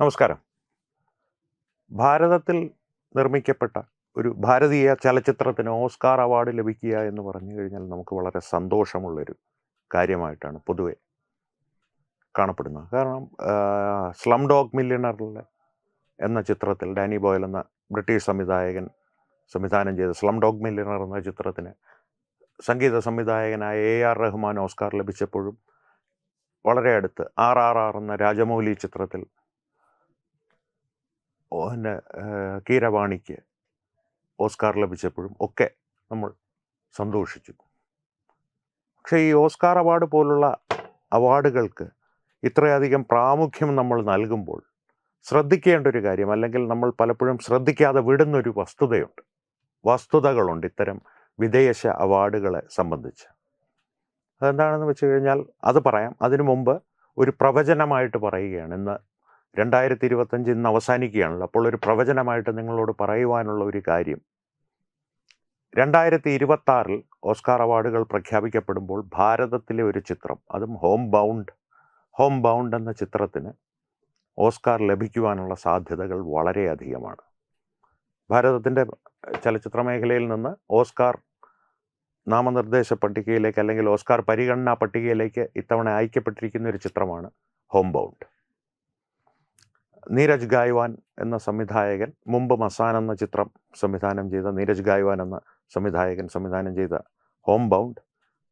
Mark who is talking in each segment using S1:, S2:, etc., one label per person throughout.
S1: നമസ്കാരം. ഭാരതത്തിൽ നിർമ്മിക്കപ്പെട്ട ഒരു ഭാരതീയ ചലച്ചിത്രത്തിന് ഓസ്കാർ അവാർഡ് ലഭിക്കുക എന്ന് പറഞ്ഞു കഴിഞ്ഞാൽ നമുക്ക് വളരെ സന്തോഷമുള്ളൊരു കാര്യമായിട്ടാണ് പൊതുവെ കാണപ്പെടുന്നത്. കാരണം സ്ലം ഡോഗ് മില്യണറിലെ എന്ന ചിത്രത്തിൽ ഡാനി ബോയൽ എന്ന ബ്രിട്ടീഷ് സംവിധായകൻ സംവിധാനം ചെയ്ത സ്ലം ഡോഗ് മില്യണർ എന്ന ചിത്രത്തിന് സംഗീത സംവിധായകനായ എ ആർ റഹ്മാൻ ഓസ്കാർ ലഭിച്ചപ്പോഴും വളരെ അടുത്ത് ആർ ആർ ആർ എന്ന രാജമൗലി ചിത്രത്തിൽ പിന്നെ കീരവാണിക്ക് ഓസ്കാർ ലഭിച്ചപ്പോഴും ഒക്കെ നമ്മൾ സന്തോഷിച്ചു. പക്ഷേ ഈ ഓസ്കാർ അവാർഡ് പോലുള്ള അവാർഡുകൾക്ക് ഇത്രയധികം പ്രാമുഖ്യം നമ്മൾ നൽകുമ്പോൾ ശ്രദ്ധിക്കേണ്ട ഒരു കാര്യം അല്ലെങ്കിൽ നമ്മൾ പലപ്പോഴും ശ്രദ്ധിക്കാതെ വിടുന്നൊരു വസ്തുതയുണ്ട്. വസ്തുതകളുണ്ട് ഇത്തരം വിദേശ അവാർഡുകളെ സംബന്ധിച്ച്. അതെന്താണെന്ന് വെച്ച് കഴിഞ്ഞാൽ അത് പറയാം. അതിനു മുമ്പ് ഒരു പ്രവചനമായിട്ട് പറയുകയാണ്. ഇന്ന് രണ്ടായിരത്തി ഇരുപത്തഞ്ച് ഇന്ന് അവസാനിക്കുകയാണല്ലോ. അപ്പോൾ ഒരു പ്രവചനമായിട്ട് നിങ്ങളോട് പറയുവാനുള്ള ഒരു കാര്യം. രണ്ടായിരത്തി ഇരുപത്തി ഓസ്കാർ അവാർഡുകൾ പ്രഖ്യാപിക്കപ്പെടുമ്പോൾ ഭാരതത്തിലെ ഒരു ചിത്രം അതും ഹോം ബൗണ്ട് ഹോം ബൗണ്ട് എന്ന ചിത്രത്തിന് ഓസ്കാർ ലഭിക്കുവാനുള്ള സാധ്യതകൾ വളരെയധികമാണ് ഭാരതത്തിന്റെ ചലച്ചിത്ര മേഖലയിൽ നിന്ന് ഓസ്കാർ നാമനിർദ്ദേശ പട്ടികയിലേക്ക് അല്ലെങ്കിൽ ഓസ്കാർ പരിഗണനാ പട്ടികയിലേക്ക് ഇത്തവണ അയക്കപ്പെട്ടിരിക്കുന്ന ഒരു ചിത്രമാണ് ഹോം ബൗണ്ട് നീരജ് ഗായ്വാൻ എന്ന സംവിധായകൻ മുമ്പ് മസാൻ എന്ന ചിത്രം സംവിധാനം ചെയ്ത നീരജ് ഗായ്വാൻ എന്ന സംവിധായകൻ സംവിധാനം ചെയ്ത ഹോം ബൗണ്ട്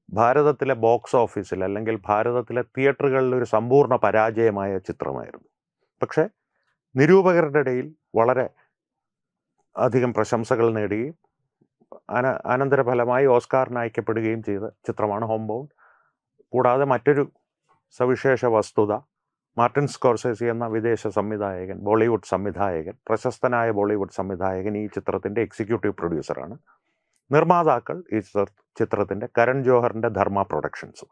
S1: ഭാരതത്തിലെ ബോക്സ് ഓഫീസിൽ അല്ലെങ്കിൽ ഭാരതത്തിലെ തിയേറ്ററുകളിൽ ഒരു സമ്പൂർണ പരാജയമായ ചിത്രമായിരുന്നു. പക്ഷേ നിരൂപകരുടെ ഇടയിൽ വളരെ അധികം പ്രശംസകൾ നേടുകയും അന അനന്തരഫലമായി ഓസ്കാറിന് അയക്കപ്പെടുകയും ചെയ്ത ചിത്രമാണ് ഹോം ബൗണ്ട് കൂടാതെ മറ്റൊരു സവിശേഷ വസ്തുത മാർട്ടിൻ സ്കോർസേസി എന്ന വിദേശ സംവിധായകൻ ബോളിവുഡ് സംവിധായകൻ പ്രശസ്തനായ ബോളിവുഡ് സംവിധായകൻ ഈ ചിത്രത്തിന്റെ എക്സിക്യൂട്ടീവ് പ്രൊഡ്യൂസറാണ് നിർമ്മാതാക്കൾ ഈ ചിത്രത്തിന്റെ കരൺ ജോഹറിന്റെ ധർമ്മ പ്രൊഡക്ഷൻസ്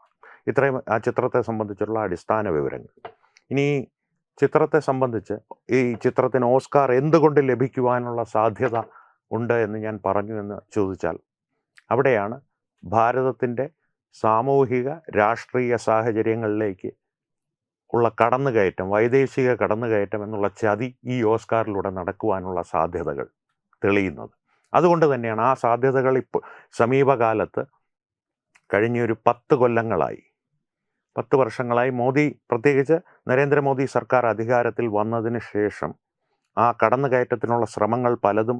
S1: ഇത്രയും ആ ചിത്രത്തെ സംബന്ധിച്ചുള്ള അടിസ്ഥാന വിവരങ്ങൾ. ഇനി ചിത്രത്തെ സംബന്ധിച്ച് ഈ ചിത്രത്തിന് ഓസ്കാർ എന്തുകൊണ്ട് ലഭിക്കുവാനുള്ള സാധ്യത ഉണ്ട് എന്ന് ഞാൻ പറഞ്ഞു എന്ന് ചോദിച്ചാൽ അവിടെയാണ് ഭാരതത്തിന്റെ സാമൂഹിക രാഷ്ട്രീയ സാഹചര്യങ്ങളിലേക്ക് ഉള്ള കടന്നുകയറ്റം വൈദേശിക കടന്നുകയറ്റം എന്നുള്ള ചതി ഈ ഓസ്കാറിലൂടെ നടക്കുവാനുള്ള സാധ്യതകൾ തെളിയുന്നത്. അതുകൊണ്ട് തന്നെയാണ് ആ സാധ്യതകൾ ഇപ്പോൾ സമീപകാലത്ത് കഴിഞ്ഞൊരു പത്ത് കൊല്ലങ്ങളായി. പത്ത് വർഷങ്ങളായി മോദി പ്രത്യേകിച്ച് നരേന്ദ്രമോദി സർക്കാർ അധികാരത്തിൽ വന്നതിന് ശേഷം ആ കടന്നുകയറ്റത്തിനുള്ള ശ്രമങ്ങൾ പലതും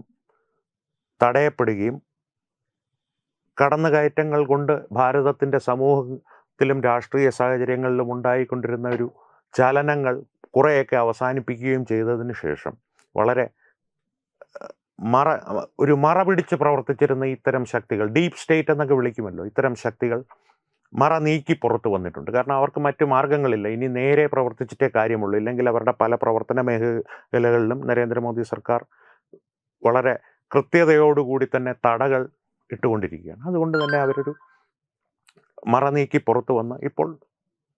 S1: തടയപ്പെടുകയും കടന്നുകയറ്റങ്ങൾ കൊണ്ട് ഭാരതത്തിന്റെ സമൂഹത്തിലും രാഷ്ട്രീയ സാഹചര്യങ്ങളിലും ഉണ്ടായിക്കൊണ്ടിരുന്ന ഒരു ചലനങ്ങൾ കുറേയൊക്കെ അവസാനിപ്പിക്കുകയും ചെയ്തതിന് ശേഷം വളരെ മറ ഒരു മറ പിടിച്ച് പ്രവർത്തിച്ചിരുന്ന ഇത്തരം ശക്തികൾ ഡീപ്പ് സ്റ്റേറ്റ് എന്നൊക്കെ വിളിക്കുമല്ലോ ഇത്തരം ശക്തികൾ മറ നീക്കി പുറത്തു വന്നിട്ടുണ്ട്. കാരണം അവർക്ക് മറ്റു മാർഗങ്ങളില്ല ഇനി നേരെ പ്രവർത്തിച്ചിട്ടേ കാര്യമുള്ളൂ. ഇല്ലെങ്കിൽ അവരുടെ പല പ്രവർത്തന മേഖലകളിലും നരേന്ദ്രമോദി സർക്കാർ വളരെ കൃത്യതയോടുകൂടി തന്നെ തടകൾ ഇട്ടുകൊണ്ടിരിക്കുകയാണ്. അതുകൊണ്ട് തന്നെ അവരൊരു മറ നീക്കി പുറത്തു വന്ന് ഇപ്പോൾ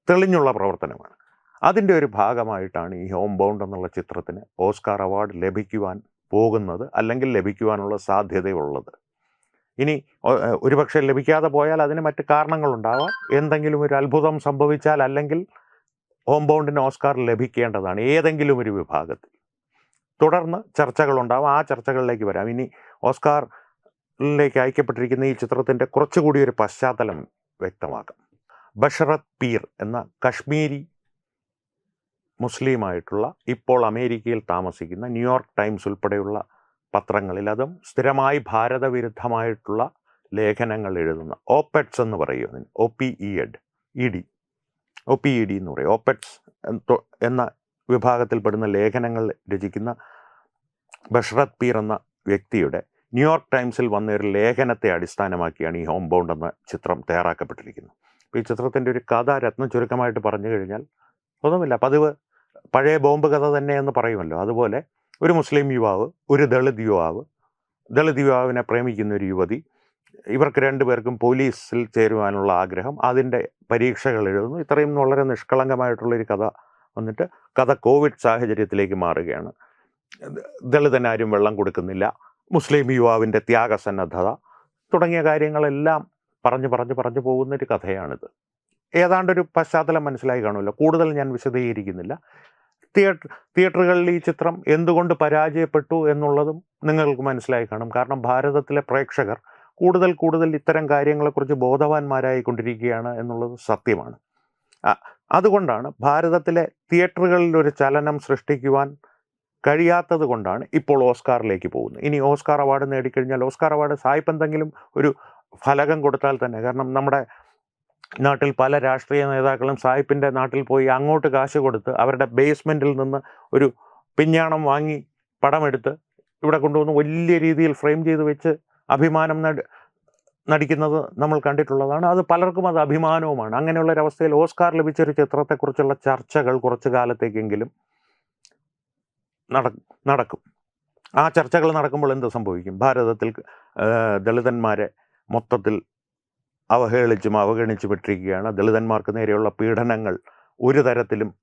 S1: തെളിഞ്ഞുള്ള പ്രവർത്തനമാണ്. അതിന്റെ ഒരു ഭാഗമായിട്ടാണ് ഈ ഹോം ബൗണ്ട് എന്നുള്ള ചിത്രത്തിന് ഓസ്കാർ അവാർഡ് ലഭിക്കുവാൻ പോകുന്നത് അല്ലെങ്കിൽ ലഭിക്കുവാനുള്ള സാധ്യതയുള്ളത്. ഇനി ഒരുപക്ഷെ ലഭിക്കാതെ പോയാൽ അതിന് മറ്റ് കാരണങ്ങളുണ്ടാവാം. എന്തെങ്കിലും ഒരു അത്ഭുതം സംഭവിച്ചാൽ അല്ലെങ്കിൽ ഹോം ബൗണ്ടിന് ഓസ്കാർ ലഭിക്കേണ്ടതാണ് ഏതെങ്കിലും ഒരു വിഭാഗത്തിൽ. തുടർന്ന് ചർച്ചകളുണ്ടാവും. ആ ചർച്ചകളിലേക്ക് വരാം. ഇനി ഓസ്കാറിലേക്ക് അയക്കപ്പെട്ടിരിക്കുന്ന ഈ ചിത്രത്തിന്റെ കുറച്ചുകൂടി ഒരു പശ്ചാത്തലം വ്യക്തമാക്കാം. ബഷറത് പീർ എന്ന കശ്മീരി മുസ്ലിമായിട്ടുള്ള ഇപ്പോൾ അമേരിക്കയിൽ താമസിക്കുന്ന ന്യൂയോർക്ക് ടൈംസ് ഉൾപ്പെടെയുള്ള പത്രങ്ങളിൽ അതും സ്ഥിരമായി ഭാരതവിരുദ്ധമായിട്ടുള്ള ലേഖനങ്ങൾ എഴുതുന്ന ഓപ്പെറ്റ്സ് എന്ന് പറയും അതിന്. O P E ed E D. O P E D എന്ന് പറയും. ഓപ്പെറ്റ്സ് എന്ന വിഭാഗത്തിൽപ്പെടുന്ന ലേഖനങ്ങൾ രചിക്കുന്ന ബഷ്റത് പീർ എന്ന വ്യക്തിയുടെ ന്യൂയോർക്ക് ടൈംസിൽ വന്ന ഒരു ലേഖനത്തെ അടിസ്ഥാനമാക്കിയാണ് ഈ ഹോം ബൗണ്ട് എന്ന ചിത്രം തയ്യാറാക്കപ്പെട്ടിരിക്കുന്നത്. ഈ ചിത്രത്തിന്റെ ഒരു കഥ രത്ന ചുരുക്കമായിട്ട് പറഞ്ഞു കഴിഞ്ഞാൽ ഒന്നുമില്ല. പതിവ് പഴയ ബോംബ് കഥ തന്നെ എന്ന് പറയുമല്ലോ. അതുപോലെ ഒരു മുസ്ലിം യുവാവ് ഒരു ദളിത് യുവാവ് ദളിത് യുവാവിനെ പ്രേമിക്കുന്ന ഒരു യുവതി ഇവർക്ക് രണ്ടുപേർക്കും പോലീസിൽ ചേരുവാനുള്ള ആഗ്രഹം അതിന്റെ പരീക്ഷകൾ എഴുതുന്നു. ഇത്രയും വളരെ നിഷ്കളങ്കമായിട്ടുള്ളൊരു കഥ വന്നിട്ട് കഥ കോവിഡ് സാഹചര്യത്തിലേക്ക് മാറുകയാണ്. ദളിതനാരും വെള്ളം കൊടുക്കുന്നില്ല. മുസ്ലിം യുവാവിന്റെ ത്യാഗസന്നദ്ധത തുടങ്ങിയ കാര്യങ്ങളെല്ലാം പറഞ്ഞു പറഞ്ഞു പറഞ്ഞു പോകുന്നൊരു കഥയാണിത്. ഏതാണ്ടൊരു പശ്ചാത്തലം മനസ്സിലായി കാണുമല്ലോ. കൂടുതൽ ഞാൻ വിശദീകരിക്കുന്നില്ല. തിയേറ്റർ തിയേറ്ററുകളിൽ ഈ ചിത്രം എന്തുകൊണ്ട് പരാജയപ്പെട്ടു എന്നുള്ളതും നിങ്ങൾക്ക് മനസ്സിലായി കാണും. കാരണം ഭാരതത്തിലെ പ്രേക്ഷകർ കൂടുതൽ കൂടുതൽ ഇത്തരം കാര്യങ്ങളെക്കുറിച്ച് ബോധവാന്മാരായിക്കൊണ്ടിരിക്കുകയാണ് എന്നുള്ളത് സത്യമാണ്. അതുകൊണ്ടാണ് ഭാരതത്തിലെ തിയേറ്ററുകളിൽ ഒരു ചലനം സൃഷ്ടിക്കുവാൻ കഴിയാത്തത് കൊണ്ടാണ് ഇപ്പോൾ ഓസ്കാറിലേക്ക് പോകുന്നത്. ഇനി ഓസ്കാർ അവാർഡ് നേടിക്കഴിഞ്ഞാൽ ഓസ്കാർ അവാർഡ് സായിപ്പ് എന്തെങ്കിലും ഒരു ഫലകം കൊടുത്താൽ തന്നെ. കാരണം നമ്മുടെ നാട്ടിൽ പല രാഷ്ട്രീയ നേതാക്കളും സായിപ്പിന്റെ നാട്ടിൽ പോയി അങ്ങോട്ട് കാശ് കൊടുത്ത് അവരുടെ ബേസ്മെന്റിൽ നിന്ന് ഒരു പിഞ്ഞാണം വാങ്ങി പടമെടുത്ത് ഇവിടെ കൊണ്ടുവന്ന് വലിയ രീതിയിൽ ഫ്രെയിം ചെയ്ത് വെച്ച് അഭിമാനം നട നടിക്കുന്നത് നമ്മൾ കണ്ടിട്ടുള്ളതാണ്. അത് പലർക്കും അത് അഭിമാനവുമാണ്. അങ്ങനെയുള്ള ഒരവസ്ഥയിൽ ഓസ്കാർ ലഭിച്ചൊരു ചിത്രത്തെക്കുറിച്ചുള്ള ചർച്ചകൾ കുറച്ചു കാലത്തേക്കെങ്കിലും നട നടക്കും. ആ ചർച്ചകൾ നടക്കുമ്പോൾ എന്ത് സംഭവിക്കും? ഭാരതത്തിൽ ദളിതന്മാരെ മൊത്തത്തിൽ അവഹേളിച്ചും അവഗണിച്ചും വിട്ടിരിക്കുകയാണ് ദളിതന്മാർക്ക് നേരെയുള്ള പീഡനങ്ങൾ ഒരു തരത്തിലും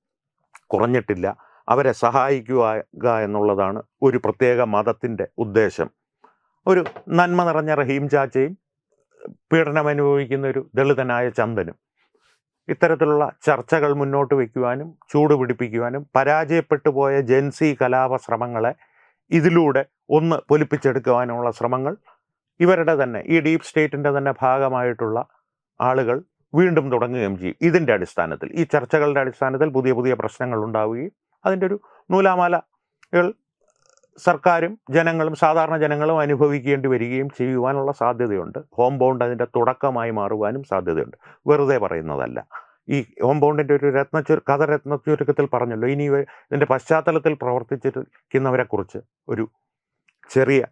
S1: കുറഞ്ഞിട്ടില്ല. അവരെ സഹായിക്കുക എന്നുള്ളതാണ് ഒരു പ്രത്യേക മതത്തിന്റെ ഉദ്ദേശം. ഒരു നന്മ നിറഞ്ഞ റഹീം ചാച്ചയും പീഡനം അനുഭവിക്കുന്ന ഒരു ദളിതനായ ചന്ദനും. ഇത്തരത്തിലുള്ള ചർച്ചകൾ മുന്നോട്ട് വയ്ക്കുവാനും ചൂടുപിടിപ്പിക്കുവാനും പരാജയപ്പെട്ടു പോയ ജെൻസി കലാപ ശ്രമങ്ങളെ ഇതിലൂടെ ഒന്ന് പൊലിപ്പിച്ചെടുക്കുവാനുള്ള ശ്രമങ്ങൾ ഇവരുടെ തന്നെ ഈ ഡീപ് സ്റ്റേറ്റിന്റെ തന്നെ ഭാഗമായിട്ടുള്ള ആളുകൾ വീണ്ടും തുടങ്ങുകയും ചെയ്യും. ഇതിന്റെ അടിസ്ഥാനത്തിൽ ഈ ചർച്ചകളുടെ അടിസ്ഥാനത്തിൽ പുതിയ പുതിയ പ്രശ്നങ്ങൾ ഉണ്ടാവുകയും അതിന്റെ ഒരു നൂലാമാലകൾ സർക്കാരും ജനങ്ങളും സാധാരണ ജനങ്ങളും അനുഭവിക്കേണ്ടി വരികയും ചെയ്യുവാനുള്ള സാധ്യതയുണ്ട്. ഹോം ബൗണ്ട് അതിന്റെ തുടക്കമായി മാറുവാനും സാധ്യതയുണ്ട്. വെറുതെ പറയുന്നതല്ല. ഈ ഹോം ബൗണ്ടിന്റെ ഒരു രത്നച്ചു കഥ രത്നച്ചുരുക്കത്തിൽ പറഞ്ഞല്ലോ. ഇനി ഇതിന്റെ പശ്ചാത്തലത്തിൽ പ്രവർത്തിച്ചിരിക്കുന്നവരെക്കുറിച്ച് ഒരു ചെറിയ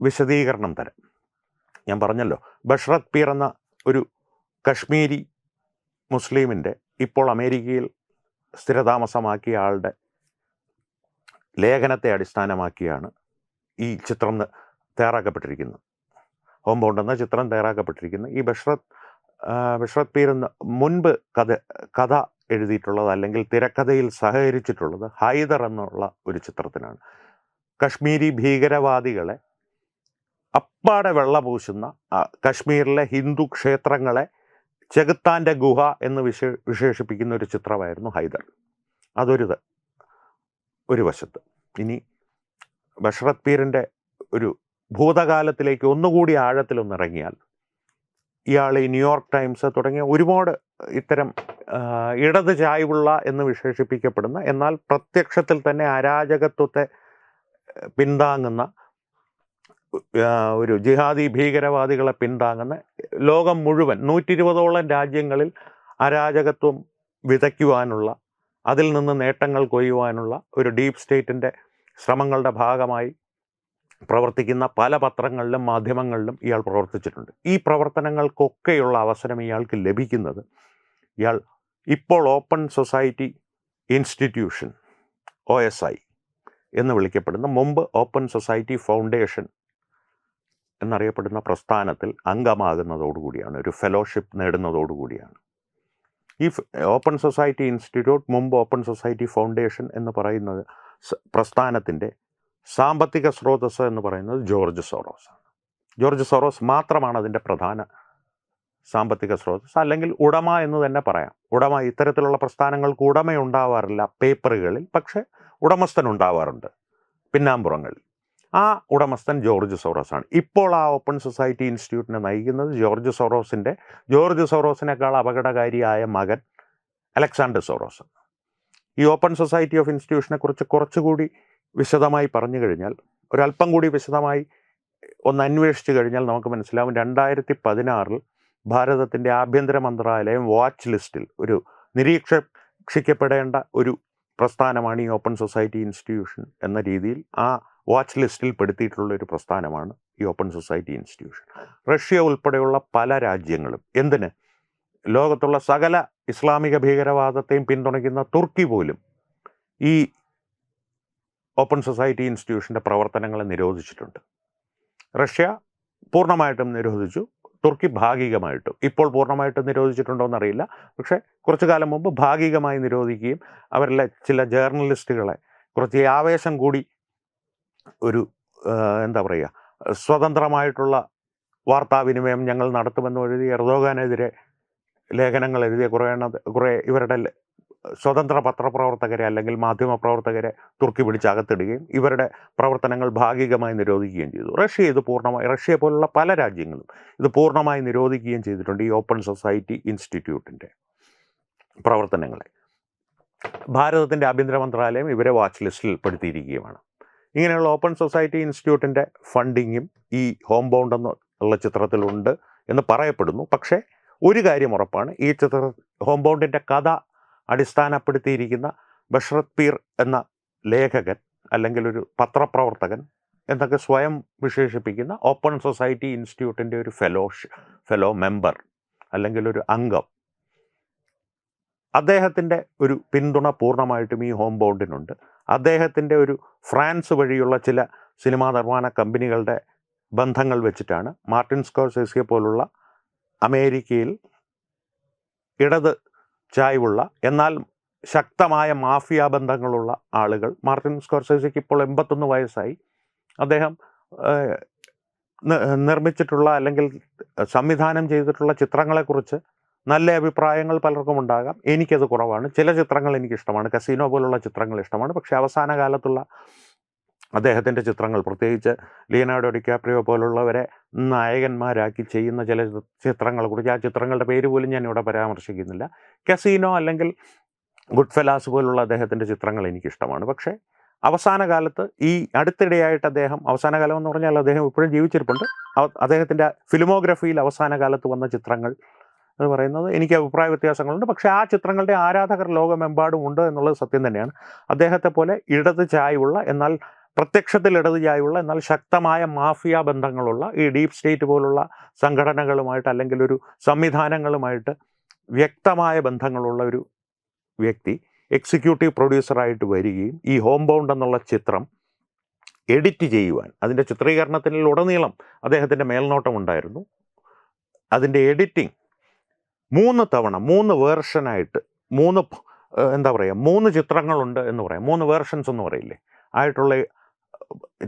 S1: വിശദീകരണം തരാം. ഞാൻ പറഞ്ഞല്ലോ ബഷ്റത് പീർ എന്ന ഒരു കശ്മീരി മുസ്ലിമിന്റെ ഇപ്പോൾ അമേരിക്കയിൽ സ്ഥിരതാമസമാക്കിയ ആളുടെ ലേഖനത്തെ അടിസ്ഥാനമാക്കിയാണ് ഈ ചിത്രം തയ്യാറാക്കപ്പെട്ടിരിക്കുന്നത്. ഹോം ബൗണ്ട് എന്ന ചിത്രം തയ്യാറാക്കപ്പെട്ടിരിക്കുന്നത്. ഈ ബഷ്റത് ബഷ്റത് പീർ എന്ന മുൻപ് കഥ കഥ എഴുതിയിട്ടുള്ളത് അല്ലെങ്കിൽ തിരക്കഥയിൽ സഹകരിച്ചിട്ടുള്ളത് ഹൈദർ എന്നുള്ള ഒരു ചിത്രത്തിനാണ്. കശ്മീരി ഭീകരവാദികളെ അപ്പാടെ വെള്ള പൂശുന്ന കാശ്മീരിലെ ഹിന്ദു ക്ഷേത്രങ്ങളെ ചെകുത്താന്റെ ഗുഹ എന്ന് വിശേ വിശേഷിപ്പിക്കുന്ന ഒരു ചിത്രമായിരുന്നു ഹൈദർ. അതൊരു ഒരു വശത്ത്. ഇനി ബഷറത് പീറിന്റെ ഒരു ഭൂതകാലത്തിലേക്ക് ഒന്നുകൂടി ആഴത്തിലൊന്നിറങ്ങിയാൽ ഇയാൾ ഈ ന്യൂയോർക്ക് ടൈംസ് തുടങ്ങിയ ഒരുപാട് ഇത്തരം ഇടത് ചായ്വുള്ള എന്ന് വിശേഷിപ്പിക്കപ്പെടുന്ന എന്നാൽ പ്രത്യക്ഷത്തിൽ തന്നെ അരാജകത്വത്തെ പിന്താങ്ങുന്ന ഒരു ജിഹാദി ഭീകരവാദികളെ പിന്താങ്ങുന്ന ലോകം മുഴുവൻ നൂറ്റി ഇരുപതോളം രാജ്യങ്ങളിൽ അരാജകത്വം വിതയ്ക്കുവാനുള്ള അതിൽ നിന്ന് നേട്ടങ്ങൾ കൊയ്യുവാനുള്ള ഒരു ഡീപ് സ്റ്റേറ്റിന്റെ ശ്രമങ്ങളുടെ ഭാഗമായി പ്രവർത്തിക്കുന്ന പല പത്രങ്ങളിലും മാധ്യമങ്ങളിലും ഇയാൾ പ്രവർത്തിച്ചിട്ടുണ്ട്. ഈ പ്രവർത്തനങ്ങൾക്കൊക്കെയുള്ള അവസരം ഇയാൾക്ക് ലഭിക്കുന്നത് ഇയാൾ ഇപ്പോൾ open society institution O S I എന്ന് വിളിക്കപ്പെടുന്ന മുമ്പ് ഓപ്പൺ സൊസൈറ്റി ഫൗണ്ടേഷൻ എന്നറിയപ്പെടുന്ന പ്രസ്ഥാനത്തിൽ അംഗമാകുന്നതോടുകൂടിയാണ് ഒരു ഫെലോഷിപ്പ് നേടുന്നതോടുകൂടിയാണ്. ഈ ഓപ്പൺ സൊസൈറ്റി ഇൻസ്റ്റിറ്റ്യൂട്ട് മുമ്പ് ഓപ്പൺ സൊസൈറ്റി ഫൗണ്ടേഷൻ എന്ന് പറയുന്നത് പ്രസ്ഥാനത്തിന്റെ സാമ്പത്തിക സ്രോതസ് എന്ന് പറയുന്നത് ജോർജ് സോറോസ് ആണ്. ജോർജ് സോറോസ് മാത്രമാണ് അതിന്റെ പ്രധാന സാമ്പത്തിക സ്രോതസ് അല്ലെങ്കിൽ ഉടമ എന്ന് തന്നെ പറയാം. ഉടമ ഇത്തരത്തിലുള്ള പ്രസ്ഥാനങ്ങൾക്ക് ഉടമയുണ്ടാവാറില്ല പേപ്പറുകളിൽ. പക്ഷേ ഉടമസ്ഥനുണ്ടാവാറുണ്ട് പിന്നാമ്പുറങ്ങളിൽ. ആ ഉടമസ്ഥൻ ജോർജ് സോറോസ് ആണ് ഇപ്പോൾ ആ ഓപ്പൺ സൊസൈറ്റി ഇൻസ്റ്റിറ്റ്യൂട്ടിനെ നയിക്കുന്നത് ജോർജ് സോറോസിന്റെ ജോർജ് സോറോസിനേക്കാൾ അപകടകാരിയായ മകൻ അലക്സാണ്ടർ സോറോസ്. ഈ ഓപ്പൺ സൊസൈറ്റി ഓഫ് ഇൻസ്റ്റിറ്റ്യൂഷനെ കുറിച്ച് കുറച്ചുകൂടി വിശദമായി പറഞ്ഞു കഴിഞ്ഞാൽ ഒരല്പം കൂടി വിശദമായി ഒന്ന് അന്വേഷിച്ച് കഴിഞ്ഞാൽ നമുക്ക് മനസ്സിലാവും. രണ്ടായിരത്തി പതിനാറിൽ ഭാരതത്തിന്റെ ആഭ്യന്തര മന്ത്രാലയം വാച്ച് ലിസ്റ്റിൽ ഒരു നിരീക്ഷിക്കപ്പെടേണ്ട ഒരു പ്രസ്ഥാനമാണ് ഈ ഓപ്പൺ സൊസൈറ്റി ഇൻസ്റ്റിറ്റ്യൂഷൻ എന്ന രീതിയിൽ ആ വാച്ച് ലിസ്റ്റിൽ പെടുത്തിയിട്ടുള്ള ഒരു പ്രസ്ഥാനമാണ് ഈ ഓപ്പൺ സൊസൈറ്റി ഇൻസ്റ്റിറ്റ്യൂഷൻ. റഷ്യ ഉൾപ്പെടെയുള്ള പല രാജ്യങ്ങളും എന്തിന്? ലോകത്തുള്ള സകല ഇസ്ലാമിക ഭീകരവാദത്തെയും പിന്തുണയ്ക്കുന്ന തുർക്കി പോലും ഈ ഓപ്പൺ സൊസൈറ്റി ഇൻസ്റ്റിറ്റ്യൂഷന്റെ പ്രവർത്തനങ്ങളെ നിരോധിച്ചിട്ടുണ്ട്. റഷ്യ പൂർണമായിട്ടും നിരോധിച്ചു. തുർക്കി ഭാഗികമായിട്ടും. ഇപ്പോൾ പൂർണമായിട്ടും നിരോധിച്ചിട്ടുണ്ടോ എന്നറിയില്ല പക്ഷേ കുറച്ചു കാലം മുമ്പ് ഭാഗികമായി നിരോധിക്കുകയും അവരിലെ ചില ജേർണലിസ്റ്റുകളെ കുറച്ച് ആവേശം കൂടി ഒരു എന്താ പറയുക സ്വതന്ത്രമായിട്ടുള്ള വാർത്താവിനിമയം ഞങ്ങൾ നടത്തുമെന്ന് എഴുതി എർദോഗാനെതിരെ ലേഖനങ്ങൾ എഴുതിയ കുറേ എണ്ണ കുറേ ഇവരുടെ സ്വതന്ത്ര പത്രപ്രവർത്തകരെ അല്ലെങ്കിൽ മാധ്യമപ്രവർത്തകരെ തുർക്കി പിടിച്ച് അകത്തിടുകയും ഇവരുടെ പ്രവർത്തനങ്ങൾ ഭാഗികമായി നിരോധിക്കുകയും ചെയ്തു. റഷ്യ ഇത് പൂർണമായി റഷ്യ പോലുള്ള പല രാജ്യങ്ങളും ഇത് പൂർണമായി നിരോധിക്കുകയും ചെയ്തിട്ടുണ്ട് ഈ ഓപ്പൺ സൊസൈറ്റി ഇൻസ്റ്റിറ്റ്യൂട്ടിന്റെ പ്രവർത്തനങ്ങളെ. ഭാരതത്തിന്റെ ആഭ്യന്തര മന്ത്രാലയം ഇവരെ വാച്ച് ലിസ്റ്റിൽ പെടുത്തിയിരിക്കുകയുമാണ്. ഇങ്ങനെയുള്ള ഓപ്പൺ സൊസൈറ്റി ഇൻസ്റ്റിറ്റ്യൂട്ടിന്റെ ഫണ്ടിങ്ങും ഈ ഹോം ബൗണ്ട് എന്നുള്ള ചിത്രത്തിലുണ്ട് എന്ന് പറയപ്പെടുന്നു. പക്ഷേ ഒരു കാര്യം ഉറപ്പാണ്. ഈ ചിത്ര ഹോം ബൗണ്ടിന്റെ കഥ അടിസ്ഥാനപ്പെടുത്തിയിരിക്കുന്ന ബഷ്റത് പീർ എന്ന ലേഖകൻ അല്ലെങ്കിൽ ഒരു പത്രപ്രവർത്തകൻ എന്നൊക്കെ സ്വയം വിശേഷിപ്പിക്കുന്ന ഓപ്പൺ സൊസൈറ്റി ഇൻസ്റ്റിറ്റ്യൂട്ടിന്റെ ഒരു ഫെലോഷ് ഫെലോ മെമ്പർ അല്ലെങ്കിൽ ഒരു അംഗം. അദ്ദേഹത്തിന്റെ ഒരു പിന്തുണ പൂർണമായിട്ടും ഈ ഹോം ബൗണ്ടിനുണ്ട്. അദ്ദേഹത്തിന്റെ ഒരു ഫ്രാൻസ് വഴിയുള്ള ചില സിനിമാ നിർമ്മാണ കമ്പനികളുടെ ബന്ധങ്ങൾ വെച്ചിട്ടാണ് മാർട്ടിൻ സ്കോർസേസിയെ പോലുള്ള അമേരിക്കയിൽ ഇടത് ചായ്വുള്ള എന്നാൽ ശക്തമായ മാഫിയ ബന്ധങ്ങളുള്ള ആളുകൾ. മാർട്ടിൻ സ്കോർസേസിക്ക് ഇപ്പോൾ എൺപത്തൊന്ന് വയസ്സായി. അദ്ദേഹം നിർമ്മിച്ചിട്ടുള്ള അല്ലെങ്കിൽ സംവിധാനം ചെയ്തിട്ടുള്ള ചിത്രങ്ങളെക്കുറിച്ച് നല്ല അഭിപ്രായങ്ങൾ പലർക്കും ഉണ്ടാകാം. എനിക്കത് കുറവാണ്. ചില ചിത്രങ്ങൾ എനിക്കിഷ്ടമാണ്. കസീനോ പോലുള്ള ചിത്രങ്ങൾ ഇഷ്ടമാണ്. പക്ഷേ അവസാന കാലത്തുള്ള അദ്ദേഹത്തിന്റെ ചിത്രങ്ങൾ പ്രത്യേകിച്ച് ലിയനാർഡോ ഡിക്കാപ്രിയോ പോലുള്ളവരെ നായകന്മാരാക്കി ചെയ്യുന്ന ചില ചിത്രങ്ങൾ കുറിച്ച് ആ ചിത്രങ്ങളുടെ പേര് പോലും ഞാൻ ഇവിടെ പരാമർശിക്കുന്നില്ല. കസീനോ അല്ലെങ്കിൽ ഗുഡ് ഫെലാസ് പോലുള്ള അദ്ദേഹത്തിന്റെ ചിത്രങ്ങൾ എനിക്കിഷ്ടമാണ്. പക്ഷേ അവസാന കാലത്ത് ഈ അടുത്തിടെയായിട്ട് അദ്ദേഹം അവസാന കാലം എന്ന് പറഞ്ഞാൽ അദ്ദേഹം ഇപ്പോഴും ജീവിച്ചിരിപ്പുണ്ട്. അദ്ദേഹത്തിന്റെ ഫിലിമോഗ്രഫിയിൽ അവസാന കാലത്ത് വന്ന ചിത്രങ്ങൾ എന്ന് പറയുന്നത് എനിക്ക് അഭിപ്രായ വ്യത്യാസങ്ങളുണ്ട്. പക്ഷേ ആ ചിത്രങ്ങളുടെ ആരാധകർ ലോകമെമ്പാടും ഉണ്ട് എന്നുള്ളത് സത്യം തന്നെയാണ്. അദ്ദേഹത്തെ പോലെ ഇടത് ചായവുള്ള എന്നാൽ പ്രത്യക്ഷത്തിൽ ഇടത് ചായവുള്ള എന്നാൽ ശക്തമായ മാഫിയ ബന്ധങ്ങളുള്ള ഈ ഡീപ് സ്റ്റേറ്റ് പോലുള്ള സംഘടനകളുമായിട്ട് അല്ലെങ്കിൽ ഒരു സംവിധാനങ്ങളുമായിട്ട് വ്യക്തമായ ബന്ധങ്ങളുള്ള ഒരു വ്യക്തി എക്സിക്യൂട്ടീവ് പ്രൊഡ്യൂസറായിട്ട് വരികയും ഈ ഹോം ബൗണ്ട് എന്നുള്ള ചിത്രം എഡിറ്റ് ചെയ്യുവാൻ അതിന്റെ ചിത്രീകരണത്തിൽ ഉടനീളം അദ്ദേഹത്തിന്റെ മേൽനോട്ടമുണ്ടായിരുന്നു. അതിന്റെ എഡിറ്റിംഗ് മൂന്ന് തവണ മൂന്ന് വേർഷനായിട്ട് മൂന്ന് എന്താ പറയുക മൂന്ന് ചിത്രങ്ങളുണ്ട് എന്ന് പറയാം. മൂന്ന് വേർഷൻസ് എന്ന് പറയില്ലേ ആയിട്ടുള്ള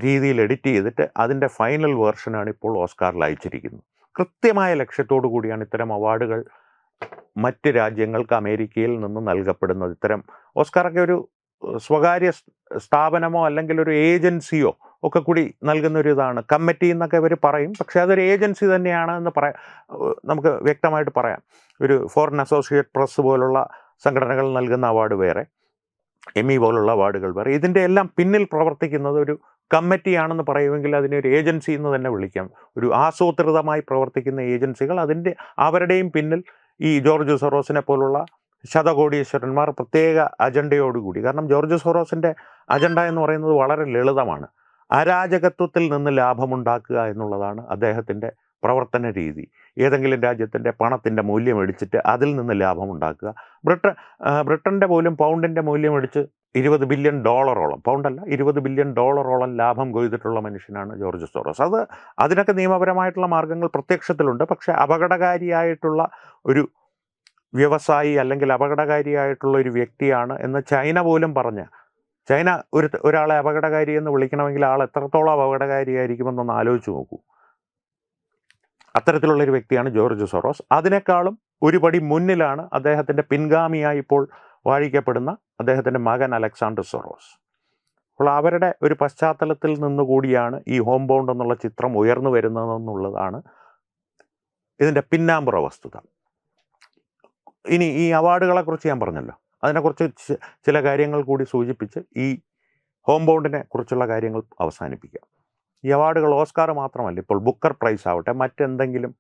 S1: രീതിയിൽ എഡിറ്റ് ചെയ്തിട്ട് അതിന്റെ ഫൈനൽ വേർഷനാണ് ഇപ്പോൾ ഓസ്കാറിൽ അയച്ചിരിക്കുന്നത്. കൃത്യമായ ലക്ഷ്യത്തോടു കൂടിയാണ് ഇത്തരം അവാർഡുകൾ മറ്റ് രാജ്യങ്ങൾക്ക് അമേരിക്കയിൽ നിന്ന് നൽകപ്പെടുന്നത്. ഇത്തരം ഓസ്കാറൊക്കെ ഒരു സ്വകാര്യ സ്ഥാപനമോ അല്ലെങ്കിൽ ഒരു ഏജൻസിയോ ഒക്കെ കൂടി നൽകുന്ന ഒരു ഇതാണ് കമ്മിറ്റി എന്നൊക്കെ ഇവർ പറയും. പക്ഷേ അതൊരു ഏജൻസി തന്നെയാണ് എന്ന് പറയാം നമുക്ക് വ്യക്തമായിട്ട് പറയാം. ഒരു ഫോറിൻ അസോസിയേറ്റ് പ്രസ് പോലുള്ള സംഘടനകൾ നൽകുന്ന അവാർഡ് വേറെ എം ഇ പോലുള്ള അവാർഡുകൾ വേറെ. ഇതിന്റെ എല്ലാം പിന്നിൽ പ്രവർത്തിക്കുന്നത് ഒരു കമ്മിറ്റിയാണെന്ന് പറയുമെങ്കിൽ അതിനെ ഒരു ഏജൻസി എന്ന് തന്നെ വിളിക്കാം. ഒരു ആസൂത്രിതമായി പ്രവർത്തിക്കുന്ന ഏജൻസികൾ അതിന്റെ അവരുടെയും പിന്നിൽ ഈ ജോർജ് സൊറോസിനെ പോലുള്ള ശതകോടീശ്വരന്മാർ പ്രത്യേക അജണ്ടയോടുകൂടി. കാരണം ജോർജ് സൊറോസിന്റെ അജണ്ട എന്ന് പറയുന്നത് വളരെ ലളിതമാണ്. അരാജകത്വത്തിൽ നിന്ന് ലാഭമുണ്ടാക്കുക എന്നുള്ളതാണ് അദ്ദേഹത്തിന്റെ പ്രവർത്തന രീതി. ഏതെങ്കിലും രാജ്യത്തിന്റെ പണത്തിന്റെ മൂല്യം അടിച്ചിട്ട് അതിൽ നിന്ന് ലാഭമുണ്ടാക്കുക. ബ്രിട്ടൻ ആ, ബ്രിട്ടന്റെ പോലും പൗണ്ടിന്റെ മൂല്യം അടിച്ച് ഇരുപത് ബില്യൺ ഡോളറോളം പൗണ്ടല്ല ഇരുപത് ബില്യൺ ഡോളറോളം ലാഭം കൊയ്തിട്ടുള്ള മനുഷ്യനാണ് ജോർജ് സോറോസ്. അത് അതിനൊക്കെ നിയമപരമായിട്ടുള്ള മാർഗങ്ങൾ പ്രത്യക്ഷത്തിലുണ്ട്. പക്ഷേ അപകടകാരിയായിട്ടുള്ള ഒരു വ്യവസായി അല്ലെങ്കിൽ അപകടകാരിയായിട്ടുള്ള ഒരു വ്യക്തിയാണ് എന്ന് ചൈന പോലും പറഞ്ഞ ചൈന ഒരു ഒരാളെ അപകടകാരി എന്ന് വിളിക്കണമെങ്കിൽ ആൾ എത്രത്തോളം അപകടകാരിയായിരിക്കുമെന്നൊന്ന് ആലോചിച്ച് നോക്കൂ. അത്തരത്തിലുള്ളൊരു വ്യക്തിയാണ് ജോർജ് സൊറോസ്. അതിനേക്കാളും ഒരുപടി മുന്നിലാണ് അദ്ദേഹത്തിന്റെ പിൻഗാമിയായി ഇപ്പോൾ വാഴിക്കപ്പെടുന്ന അദ്ദേഹത്തിന്റെ മകൻ അലക്സാണ്ടർ സൊറോസ്. അപ്പോൾ അവരുടെ ഒരു പശ്ചാത്തലത്തിൽ നിന്നുകൂടിയാണ് ഈ ഹോം ബൗണ്ട് എന്നുള്ള ചിത്രം ഉയർന്നു വരുന്നതെന്നുള്ളതാണ് ഇതിന്റെ പിന്നാമ്പുറ വസ്തുത. ഇനി ഈ അവാർഡുകളെക്കുറിച്ച് ഞാൻ പറഞ്ഞല്ലോ. അതിനെക്കുറിച്ച് കുറച്ച് ചില കാര്യങ്ങൾ കൂടി സൂചിപ്പിച്ച് ഈ ഹോം ബൗണ്ടിനെ കുറിച്ചുള്ള കാര്യങ്ങൾ അവസാനിപ്പിക്കാം. ഈ അവാർഡുകൾ ഓസ്കാർ മാത്രമല്ല ഇപ്പോൾ ബുക്കർ പ്രൈസ് ആവട്ടെ മറ്റെന്തെങ്കിലും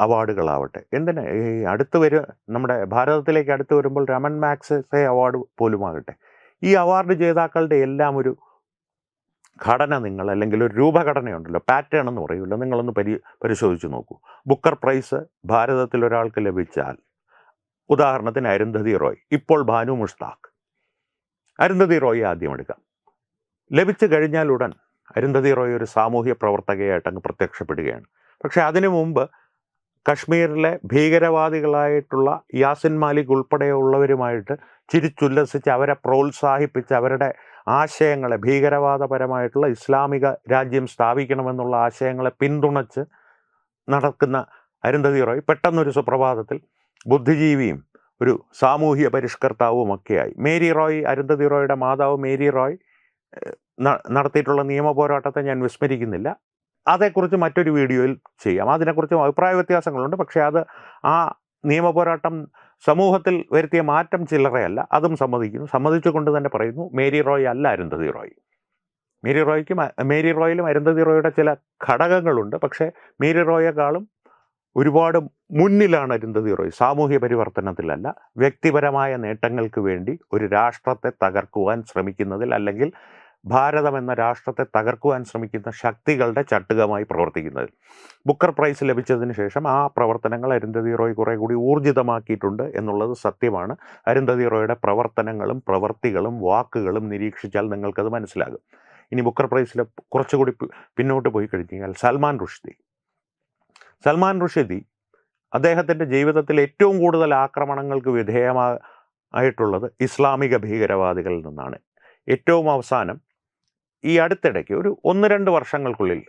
S1: അവാർഡുകളാവട്ടെ. എന്തിന്? ഈ അടുത്ത് വരും നമ്മുടെ ഭാരതത്തിലേക്ക് അടുത്ത് വരുമ്പോൾ രമൺ മാക്സെ അവാർഡ് പോലുമാകട്ടെ. ഈ അവാർഡ് ജേതാക്കളുടെ എല്ലാം ഒരു ഘടന നിങ്ങൾ അല്ലെങ്കിൽ ഒരു രൂപഘടനയുണ്ടല്ലോ പാറ്റേൺ എന്ന് പറയുമല്ലോ. നിങ്ങളൊന്ന് പരി പരിശോധിച്ച് നോക്കൂ. ബുക്കർ പ്രൈസ് ഭാരതത്തിൽ ഒരാൾക്ക് ലഭിച്ചാൽ ഉദാഹരണത്തിന് അരുന്ധതി റോയ് ഇപ്പോൾ ഭാനു മുഷ്താഖ്. അരുന്ധതി റോയ് ആദ്യം എടുക്കാം. ലഭിച്ചു കഴിഞ്ഞാൽ ഉടൻ അരുന്ധതി റോയ് ഒരു സാമൂഹ്യ പ്രവർത്തകയായിട്ട് അങ്ങ് പ്രത്യക്ഷപ്പെടുകയാണ്. പക്ഷെ അതിനു മുമ്പ് കശ്മീരിലെ ഭീകരവാദികളായിട്ടുള്ള യാസിൻ മാലിക് ഉൾപ്പെടെയുള്ളവരുമായിട്ട് ചിരിച്ചുല്ലസിച്ച് അവരെ പ്രോത്സാഹിപ്പിച്ച് അവരുടെ ആശയങ്ങളെ ഭീകരവാദപരമായിട്ടുള്ള ഇസ്ലാമിക രാജ്യം സ്ഥാപിക്കണമെന്നുള്ള ആശയങ്ങളെ പിന്തുണച്ച് നടക്കുന്ന അരുന്ധതി റോയ് പെട്ടെന്നൊരു സുപ്രഭാതത്തിൽ ബുദ്ധിജീവിയും ഒരു സാമൂഹ്യ പരിഷ്കർത്താവുമൊക്കെയായി. മേരി റോയ് അരുന്ധതി റോയുടെ മാതാവ് മേരി റോയ് നടത്തിയിട്ടുള്ള നിയമ പോരാട്ടത്തെ ഞാൻ വിസ്മരിക്കുന്നില്ല. അതേക്കുറിച്ച് മറ്റൊരു വീഡിയോയിൽ ചെയ്യാം. അതിനെക്കുറിച്ച് അഭിപ്രായ വ്യത്യാസങ്ങളുണ്ട്. പക്ഷേ അത് ആ നിയമ പോരാട്ടം സമൂഹത്തിൽ വരുത്തിയ മാറ്റം ചില്ലറയല്ല. അതും സമ്മതിക്കുന്നു. സമ്മതിച്ചുകൊണ്ട് തന്നെ പറയുന്നു മേരി റോയ് അല്ല അരുന്ധതി റോയ്. മേരി റോയ്ക്കും മേരി റോയിലും അരുന്ധതി റോയുടെ ചില ഘടകങ്ങളുണ്ട്. പക്ഷേ മേരി റോയേക്കാളും ഒരുപാട് മുന്നിലാണ് അരുന്ധതി റോയ്. സാമൂഹ്യ പരിവർത്തനത്തിലല്ല വ്യക്തിപരമായ നേട്ടങ്ങൾക്ക് വേണ്ടി ഒരു രാഷ്ട്രത്തെ തകർക്കുവാൻ ശ്രമിക്കുന്നതിൽ അല്ലെങ്കിൽ ഭാരതം എന്ന രാഷ്ട്രത്തെ തകർക്കുവാൻ ശ്രമിക്കുന്ന ശക്തികളുടെ ചട്ടുകമായി പ്രവർത്തിക്കുന്നതിൽ. ബുക്കർ പ്രൈസ് ലഭിച്ചതിന് ശേഷം ആ പ്രവർത്തനങ്ങൾ അരുന്ധതി റോയ് കുറെ കൂടി ഊർജിതമാക്കിയിട്ടുണ്ട് എന്നുള്ളത് സത്യമാണ്. അരുന്ധതി റോയുടെ പ്രവർത്തനങ്ങളും പ്രവർത്തികളും വാക്കുകളും നിരീക്ഷിച്ചാൽ നിങ്ങൾക്കത് മനസ്സിലാകും. ഇനി ബുക്കർ പ്രൈസിൽ കുറച്ചുകൂടി പിന്നോട്ട് പോയി കഴിഞ്ഞാൽ സൽമാൻ റുഷ്ദി. സൽമാൻ റുഷ്ദി അദ്ദേഹത്തിന്റെ ജീവിതത്തിൽ ഏറ്റവും കൂടുതൽ ആക്രമണങ്ങൾക്ക് വിധേയമാ ആയിട്ടുള്ളത് ഇസ്ലാമിക ഭീകരവാദികളിൽ നിന്നാണ്. ഏറ്റവും അവസാനം ഈ അടുത്തിടയ്ക്ക് ഒരു ഒന്ന് രണ്ട് വർഷങ്ങൾക്കുള്ളിൽ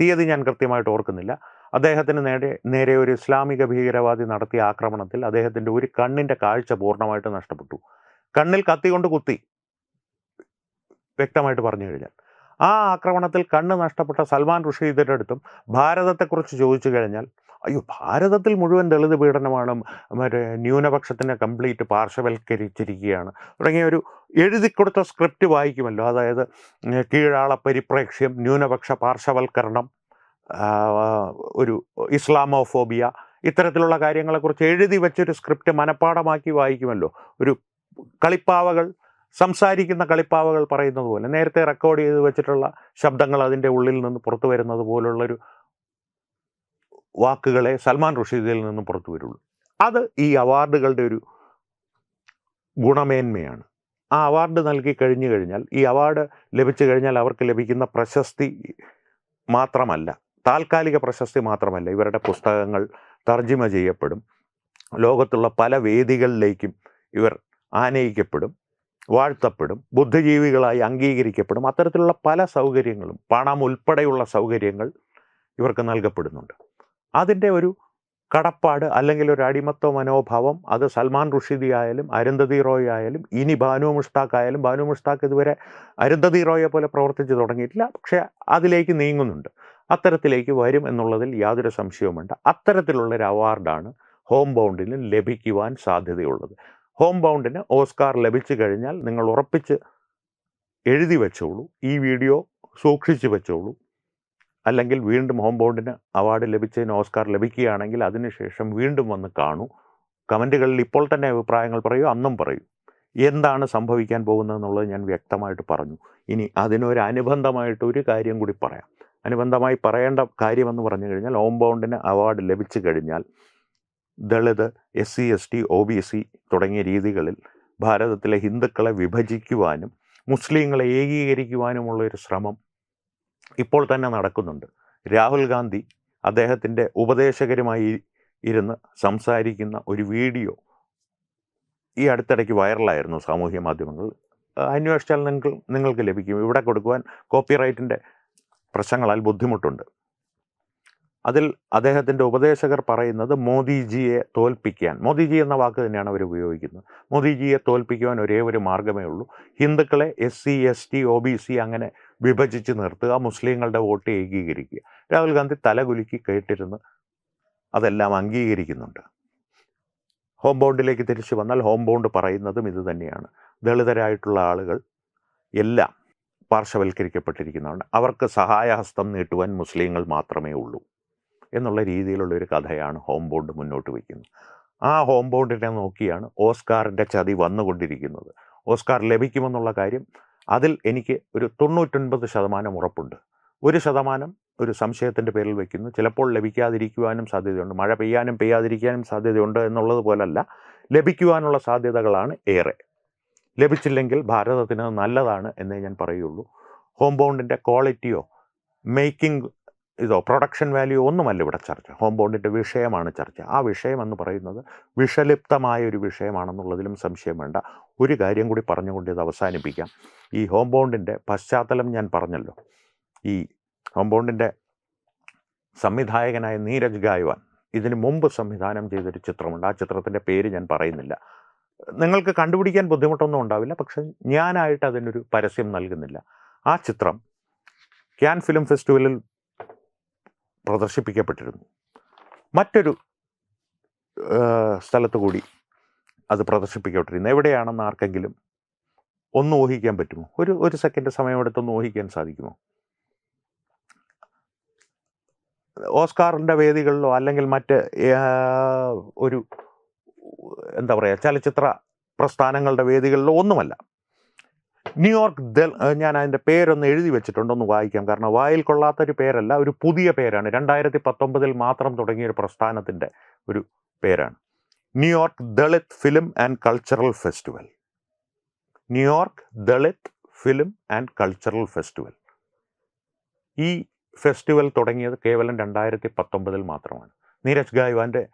S1: തീയതി ഞാൻ കൃത്യമായിട്ട് ഓർക്കുന്നില്ല. അദ്ദേഹത്തിന് നേരെ നേരെ ഒരു ഇസ്ലാമിക ഭീകരവാദി നടത്തിയ ആക്രമണത്തിൽ അദ്ദേഹത്തിന്റെ ഒരു കണ്ണിന്റെ കാഴ്ച പൂർണമായിട്ട് നഷ്ടപ്പെട്ടു. കണ്ണിൽ കത്തി കൊണ്ട് കുത്തി വ്യക്തമായിട്ട് പറഞ്ഞു കഴിഞ്ഞാൽ. ആ ആക്രമണത്തിൽ കണ്ണ് നഷ്ടപ്പെട്ട സൽമാൻ റുഷീദിന്റെ അടുത്തും ഭാരതത്തെക്കുറിച്ച് ചോദിച്ചു കഴിഞ്ഞാൽ അയ്യോ ഭാരതത്തിൽ മുഴുവൻ ദളിത് പീഡനമാണ് മറ്റേ ന്യൂനപക്ഷത്തിനെ കംപ്ലീറ്റ് പാർശ്വവൽക്കരിച്ചിരിക്കുകയാണ്. തുടങ്ങിയ ഒരു എഴുതി കൊടുത്ത സ്ക്രിപ്റ്റ് വായിക്കുമല്ലോ അതായത് കീഴാള പരിപ്രേക്ഷ്യം ന്യൂനപക്ഷ പാർശ്വവൽക്കരണം ഒരു ഇസ്ലാമോഫോബിയ ഇത്തരത്തിലുള്ള കാര്യങ്ങളെക്കുറിച്ച് എഴുതി വെച്ചൊരു സ്ക്രിപ്റ്റ് മനഃപ്പാടമാക്കി വായിക്കുമല്ലോ. ഒരു കളിപ്പാവകൾ സംസാരിക്കുന്ന കളിപ്പാവകൾ പറയുന്നത് പോലെ നേരത്തെ റെക്കോർഡ് ചെയ്ത് വെച്ചിട്ടുള്ള ശബ്ദങ്ങൾ അതിന്റെ ഉള്ളിൽ നിന്ന് പുറത്തു വരുന്നത് പോലുള്ളൊരു വാക്കുകളെ സൽമാൻ റുഷീദിൽ നിന്ന് പുറത്തു വരുള്ളൂ. അത് ഈ അവാർഡുകളുടെ ഒരു ഗുണമേന്മയാണ്. ആ അവാർഡ് നൽകി കഴിഞ്ഞു കഴിഞ്ഞാൽ ഈ അവാർഡ് ലഭിച്ചു കഴിഞ്ഞാൽ അവർക്ക് ലഭിക്കുന്ന പ്രശസ്തി മാത്രമല്ല താൽക്കാലിക പ്രശസ്തി മാത്രമല്ല ഇവരുടെ പുസ്തകങ്ങൾ തർജിമ ചെയ്യപ്പെടും. ലോകത്തുള്ള പല വേദികളിലേക്കും ഇവർ ആനയിക്കപ്പെടും. വാഴ്ത്തപ്പെടും ബുദ്ധിജീവികളായി അംഗീകരിക്കപ്പെടും അത്തരത്തിലുള്ള പല സൗകര്യങ്ങളും പണം ഉൾപ്പെടെയുള്ള സൗകര്യങ്ങൾ ഇവർക്ക് നൽകപ്പെടുന്നുണ്ട്. അതിന്റെ ഒരു കടപ്പാട് അല്ലെങ്കിൽ ഒരു അടിമത്വ മനോഭാവം അത് സൽമാൻ റുഷിദി ആയാലും അരുന്ധതി റോയ് ആയാലും ഇനി ബാനു മുഷ്താഖ് ആയാലും ബാനു മുഷ്താഖ് ഇതുവരെ അരുന്ധതി റോയെ പോലെ പ്രവർത്തിച്ചു തുടങ്ങിയിട്ടില്ല പക്ഷേ അതിലേക്ക് നീങ്ങുന്നുണ്ട്. അത്തരത്തിലേക്ക് വരും എന്നുള്ളതിൽ യാതൊരു സംശയവുമുണ്ട് അത്തരത്തിലുള്ളൊരു അവാർഡാണ് ഹോം ബൗണ്ടിന് ലഭിക്കുവാൻ സാധ്യതയുള്ളത്. ഹോം ബൗണ്ടിന് ഓസ്കാർ ലഭിച്ചു കഴിഞ്ഞാൽ നിങ്ങൾ ഉറപ്പിച്ച് എഴുതി വെച്ചോളൂ. ഈ വീഡിയോ സൂക്ഷിച്ചു വെച്ചോളൂ. അല്ലെങ്കിൽ വീണ്ടും ഹോം ബൗണ്ടിന് അവാർഡ് ലഭിച്ചതിന് ഓസ്കാർ ലഭിക്കുകയാണെങ്കിൽ അതിനുശേഷം വീണ്ടും വന്ന് കാണൂ. കമന്റുകളിൽ ഇപ്പോൾ തന്നെ അഭിപ്രായങ്ങൾ പറയൂ അന്നും പറയൂ. എന്താണ് സംഭവിക്കാൻ പോകുന്നതെന്നുള്ളത് ഞാൻ വ്യക്തമായിട്ട് പറഞ്ഞു. ഇനി അതിനൊരു അനുബന്ധമായിട്ട് ഒരു കാര്യം കൂടി പറയാം. അനുബന്ധമായി പറയേണ്ട കാര്യമെന്ന് പറഞ്ഞു കഴിഞ്ഞാൽ ഹോം ബൗണ്ടിന് അവാർഡ് ലഭിച്ചു കഴിഞ്ഞാൽ Dalit S C S T O B C തുടങ്ങിയ രീതികളിൽ ഭാരതത്തിലെ ഹിന്ദുക്കളെ വിഭജിക്കുവാനും മുസ്ലിങ്ങളെ ഏകീകരിക്കുവാനുമുള്ള ഒരു ശ്രമം ഇപ്പോൾ തന്നെ നടക്കുന്നുണ്ട്. രാഹുൽ ഗാന്ധി അദ്ദേഹത്തിന്റെ ഉപദേശകരുമായി ഇരുന്ന് സംസാരിക്കുന്ന ഒരു വീഡിയോ ഈ അടുത്തിടയ്ക്ക് വൈറലായിരുന്നു സാമൂഹ്യ മാധ്യമങ്ങൾ അന്വേഷിച്ചാൽ നിങ്ങൾക്ക് നിങ്ങൾക്ക് ലഭിക്കും. ഇവിടെ കൊടുക്കുവാൻ കോപ്പിറൈറ്റിന്റെ പ്രശ്നങ്ങളാൽ ബുദ്ധിമുട്ടുണ്ട്. അതിൽ അദ്ദേഹത്തിന്റെ ഉപദേശകർ പറയുന്നത് മോദിജിയെ തോൽപ്പിക്കാൻ. മോദിജി എന്ന വാക്ക് തന്നെയാണ് അവർ ഉപയോഗിക്കുന്നത്. മോദിജിയെ തോൽപ്പിക്കുവാൻ ഒരേ ഒരു മാർഗമേ ഉള്ളൂ. ഹിന്ദുക്കളെ S C S T O B C അങ്ങനെ വിഭജിച്ച് നിർത്തുക മുസ്ലിങ്ങളുടെ വോട്ട് ഏകീകരിക്കുക. രാഹുൽ ഗാന്ധി തലകുലുക്കി കേട്ടിരുന്ന്. അതെല്ലാം അംഗീകരിക്കുന്നുണ്ട്. ഹോം ബോണ്ടിലേക്ക് തിരിച്ചു വന്നാൽ ഹോം ബോണ്ട് പറയുന്നതും ഇത് തന്നെയാണ്. ദളിതരായിട്ടുള്ള ആളുകൾ എല്ലാം പാർശ്വവൽക്കരിക്കപ്പെട്ടിരിക്കുന്നതാണ് അവർക്ക് സഹായഹസ്തം നീട്ടുവാൻ മുസ്ലിങ്ങൾ മാത്രമേ ഉള്ളൂ. എന്നുള്ള രീതിയിലുള്ള ഒരു കഥയാണ് ഹോം ബോണ്ട് മുന്നോട്ട് വയ്ക്കുന്നത് ആ ഹോം ബോണ്ടിനെ നോക്കിയാണ് ഓസ്കാറിന്റെ ചതി വന്നുകൊണ്ടിരിക്കുന്നത്. ഓസ്കാർ ലഭിക്കുമെന്നുള്ള കാര്യം അതിൽ എനിക്ക് ഒരു തൊണ്ണൂറ്റൊൻപത് ശതമാനം ഉറപ്പുണ്ട്. ഒരു ശതമാനം ഒരു സംശയത്തിന്റെ പേരിൽ വയ്ക്കുന്നു ചിലപ്പോൾ ലഭിക്കാതിരിക്കുവാനും സാധ്യതയുണ്ട്. മഴ പെയ്യാനും പെയ്യാതിരിക്കാനും സാധ്യതയുണ്ട് എന്നുള്ളത് പോലല്ല. ലഭിക്കുവാനുള്ള സാധ്യതകളാണ് ഏറെ. ലഭിച്ചില്ലെങ്കിൽ ഭാരതത്തിന് നല്ലതാണ് എന്നേ ഞാൻ പറയുള്ളൂ. ഹോം ബോണ്ടിന്റെ ക്വാളിറ്റിയോ മേക്കിംഗ് ഇതോ പ്രൊഡക്ഷൻ വാല്യൂ ഒന്നുമല്ല ഇവിടെ ചർച്ച. ഹോം ബോണ്ടിന്റെ വിഷയമാണ് ചർച്ച. ആ വിഷയം എന്ന് പറയുന്നത് വിഷലിപ്തമായ ഒരു വിഷയമാണെന്നുള്ളതിലും സംശയം വേണ്ട. ഒരു കാര്യം കൂടി പറഞ്ഞുകൊണ്ട് ഇത് അവസാനിപ്പിക്കാം. ഈ ഹോം ബോണ്ടിന്റെ പശ്ചാത്തലം ഞാൻ പറഞ്ഞല്ലോ. ഈ ഹോം ബോണ്ടിന്റെ സംവിധായകനായ നീരജ് ഗായ്വാൻ ഇതിന് മുമ്പ് സംവിധാനം ചെയ്തൊരു ചിത്രമുണ്ട്. ആ ചിത്രത്തിന്റെ പേര് ഞാൻ പറയുന്നില്ല. നിങ്ങൾക്ക് കണ്ടുപിടിക്കാൻ ബുദ്ധിമുട്ടൊന്നും ഉണ്ടാവില്ല. പക്ഷെ ഞാനായിട്ട് അതിനൊരു പരസ്യം നൽകുന്നില്ല. ആ ചിത്രം ക്യാൻ ഫിലിം ഫെസ്റ്റിവലിൽ പ്രദർശിപ്പിക്കപ്പെട്ടിരുന്നു. മറ്റൊരു സ്ഥലത്ത് കൂടി അത് പ്രദർശിപ്പിക്കപ്പെട്ടിരുന്നു. എവിടെയാണെന്ന് ആർക്കെങ്കിലും ഒന്ന് ഊഹിക്കാൻ പറ്റുമോ? ഒരു ഒരു സെക്കൻഡ് സമയമെടുത്തൊന്ന് ഊഹിക്കാൻ സാധിക്കുമോ? ഓസ്കാറിന്റെ വേദികളിലോ അല്ലെങ്കിൽ മറ്റ് ഒരു എന്താ പറയുക ചലച്ചിത്ര പ്രസ്ഥാനങ്ങളുടെ വേദികളിലോ ഒന്നുമല്ല. ന്യൂയോർക്ക് ദൽ ഞാൻ അതിന്റെ പേരൊന്ന് എഴുതി വെച്ചിട്ടുണ്ട് ഒന്ന് വായിക്കാം. കാരണം വായിൽ കൊള്ളാത്തൊരു പേരല്ല ഒരു പുതിയ പേരാണ്. രണ്ടായിരത്തി പത്തൊമ്പതിൽ മാത്രം തുടങ്ങിയ ഒരു പ്രസ്ഥാനത്തിന്റെ ഒരു പേരാണ്. New York Dalit film and cultural festival New York Dalit film and cultural festival ഈ ഫെസ്റ്റിവൽ തുടങ്ങിയത് കേവലം രണ്ടായിരത്തി പത്തൊമ്പതിൽ മാത്രമാണ്. നീരജ് ഗായ്വാന്റെ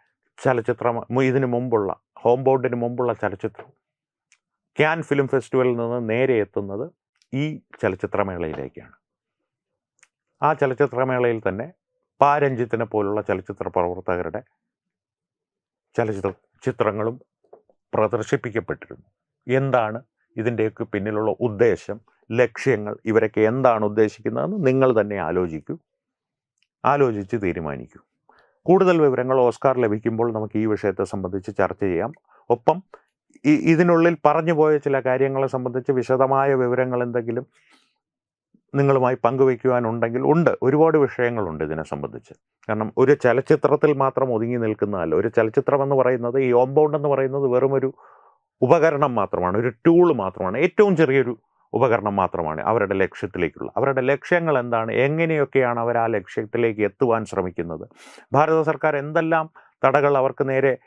S1: ചലച്ചിത്രം ഇതിനു മുമ്പുള്ള ഹോം ബോർഡിന് മുമ്പുള്ള ചലച്ചിത്രം ക്യാൻ ഫിലിം ഫെസ്റ്റിവലിൽ നിന്ന് നേരെ എത്തുന്നത് ഈ ചലച്ചിത്രമേളയിലേക്കാണ്. ആ ചലച്ചിത്രമേളയിൽ തന്നെ പാരഞ്ജിത്തിനെ പോലുള്ള ചലച്ചിത്ര പ്രവർത്തകരുടെ ചലച്ചിത്ര ചിത്രങ്ങളും പ്രദർശിപ്പിക്കപ്പെട്ടിരുന്നു. എന്താണ് ഇതിന്റെയൊക്കെ പിന്നിലുള്ള ഉദ്ദേശം? ലക്ഷ്യങ്ങൾ? ഇവരൊക്കെ എന്താണ് ഉദ്ദേശിക്കുന്നതെന്ന് നിങ്ങൾ തന്നെ ആലോചിക്കൂ. ആലോചിച്ച് തീരുമാനിക്കൂ. കൂടുതൽ വിവരങ്ങൾ ഓസ്കാർ ലഭിക്കുമ്പോൾ നമുക്ക് ഈ വിഷയത്തെ സംബന്ധിച്ച് ചർച്ച ചെയ്യാം. ഒപ്പം ഇതിനുള്ളിൽ പറഞ്ഞു പോയ ചില കാര്യങ്ങളെ സംബന്ധിച്ച് വിശദമായ വിവരങ്ങൾ എന്തെങ്കിലും നിങ്ങളുമായി പങ്കുവയ്ക്കുവാനുണ്ടെങ്കിൽ ഉണ്ട്. ഒരുപാട് വിഷയങ്ങളുണ്ട് ഇതിനെ സംബന്ധിച്ച്. കാരണം ഒരു ചലച്ചിത്രത്തിൽ മാത്രം ഒതുങ്ങി നിൽക്കുന്നതല്ല. ഒരു ചലച്ചിത്രം എന്ന് പറയുന്നത് ഈ ഓംബൗണ്ട് എന്ന് പറയുന്നത് വെറും ഒരു ഉപകരണം മാത്രമാണ്. ഒരു ടൂൾ മാത്രമാണ്. ഏറ്റവും ചെറിയൊരു ഉപകരണം മാത്രമാണ് അവരുടെ ലക്ഷ്യത്തിലേക്കുള്ള. അവരുടെ ലക്ഷ്യങ്ങൾ എന്താണ്? എങ്ങനെയൊക്കെയാണ് അവർ ആ ലക്ഷ്യത്തിലേക്ക് എത്തുവാൻ ശ്രമിക്കുന്നത്? ഭാരത സർക്കാർ എന്തെല്ലാം തടകൾ അവർക്ക് നേരെ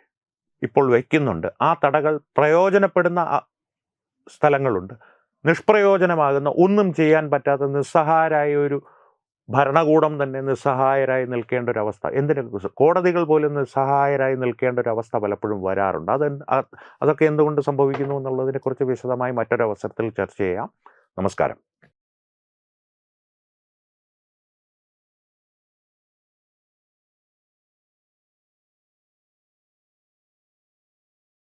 S1: ഇപ്പോൾ വയ്ക്കുന്നുണ്ട് ആ തടകൾ പ്രയോജനപ്പെടുന്ന സ്ഥലങ്ങളുണ്ട്. നിഷ്പ്രയോജനമാകുന്ന ഒന്നും ചെയ്യാൻ പറ്റാത്ത നിസ്സഹായരായ ഒരു ഭരണകൂടം തന്നെ നിസ്സഹായരായി നിൽക്കേണ്ട ഒരു അവസ്ഥ എന്തിനൊക്കെ കോടതികൾ പോലും നിസ്സഹായരായി നിൽക്കേണ്ട ഒരു അവസ്ഥ പലപ്പോഴും വരാറുണ്ട്. അത് അതൊക്കെ എന്തുകൊണ്ട് സംഭവിക്കുന്നു എന്നുള്ളതിനെക്കുറിച്ച് വിശദമായി മറ്റൊരവസരത്തിൽ ചർച്ച ചെയ്യാം. നമസ്കാരം.